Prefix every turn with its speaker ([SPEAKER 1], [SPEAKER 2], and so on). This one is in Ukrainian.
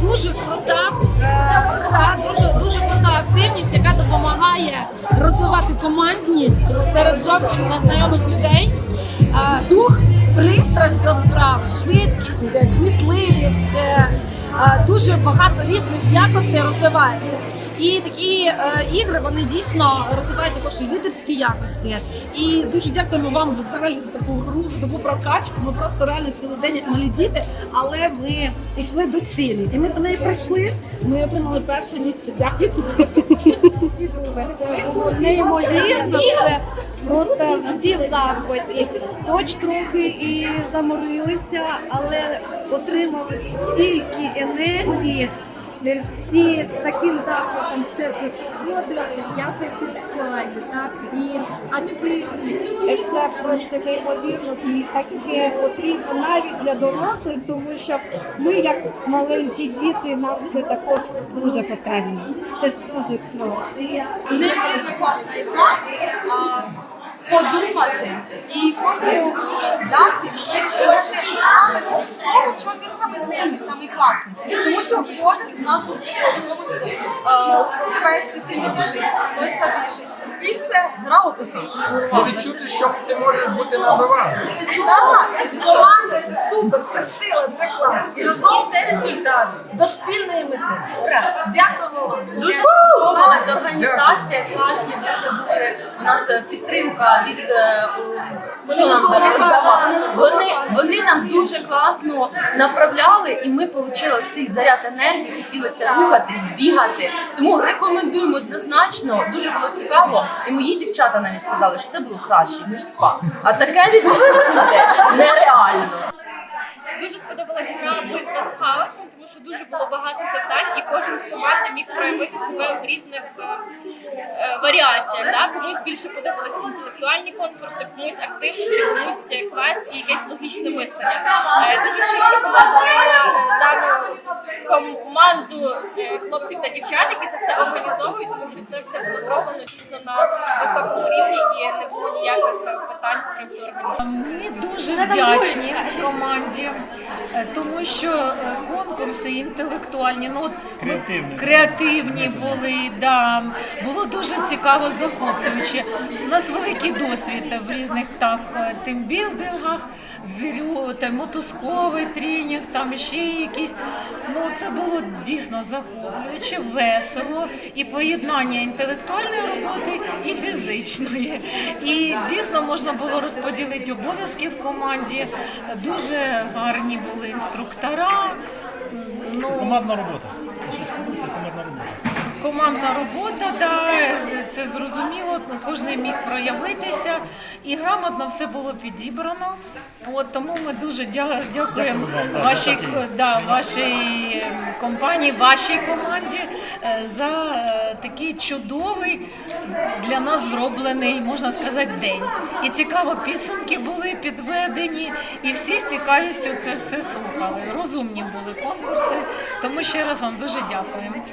[SPEAKER 1] дуже крута е, гра, дуже дуже крута активність, яка допомагає розвивати командність серед зовсім незнайомих людей. Е, Дух, пристрасть до справ, швидкість, кмітливість, е, дуже багато різних якостей розвивається. І такі е, ігри вони дійсно розвивають також і лідерські якості. І дуже дякуємо вам взагалі за таку гру, за таку прокачку. Ми просто реально цілий день як малі діти, але ми йшли до цілі. І ми до неї прийшли. Ми отримали перше місце. Дякую. І
[SPEAKER 2] неймовірно. Це просто всі в захваті. Хоч трохи і заморилися, але отримали стільки енергії. Де Всі з таким захватом все це входили, як і підскладі, так і активні. Це просто неймовірно і таке потрібно навіть для дорослих, тому що ми, як маленькі діти, нам це також дуже потрібно. Це дуже кльово.
[SPEAKER 3] неймовірно класна ігра. Подумати і кожному дати відчути, що саме того, в чому він саме сильний, саме класний. Тому що кожен з нас був в е, квесті сильніший, хтось слабіший. І все, гра отака.
[SPEAKER 4] Це відчути, що ти можеш бути набивати.
[SPEAKER 3] Так, команда це супер, це сила, це клас. І разом це результат до спільної мети. Ура! Дякуємо вам.
[SPEAKER 5] Дуже сподобалась організація, класні дуже були. У нас е, підтримка від е, у- Вони, вони нам дуже класно направляли, і ми отримали цей заряд енергії, хотілося рухатись, бігати. Тому рекомендуємо однозначно. Дуже було цікаво. І мої дівчата навіть сказали, що це було краще ніж спа. А таке відчути нереально.
[SPEAKER 6] Дуже сподобалась гра битва з хаосом, дуже було багато завдань, і кожен з команди міг проявити себе в різних е, е, варіаціях. Да? Комусь більше подобалися інтелектуальні конкурси, комусь активності, комусь квест і якесь логічне мислення. Е, дуже щиро дану команду е, хлопців та дівчат, які це все організовують, тому що це все було зроблено дійсно на високому рівні і не було ніяких питань з приводу організації.
[SPEAKER 7] Ми дуже вдячні команді, е, тому що е, конкурси інтелектуальні, ну
[SPEAKER 8] Креативні.
[SPEAKER 7] креативні були, да. було дуже цікаво, захоплююче. У нас великий досвід в різних так тимбілдингах, вірю, там, мотузковий тренінг, там ще якісь. Ну це було дійсно захоплююче, весело і поєднання інтелектуальної роботи і фізичної. І дійсно можна було розподілити обов'язки в команді. Дуже гарні були інструктора. Ну,
[SPEAKER 8] Командна робота. Це командна робота.
[SPEAKER 7] Командна робота, да, це зрозуміло, кожен міг проявитися і грамотно все було підібрано. От тому ми дуже дякуємо вашій, да, вашій компанії, вашій команді е, за е, такий чудовий для нас зроблений, можна сказати, день. І цікаво, підсумки були підведені, і всі з цікавістю це все слухали. Розумні були конкурси. Тому ще раз вам дуже дякуємо.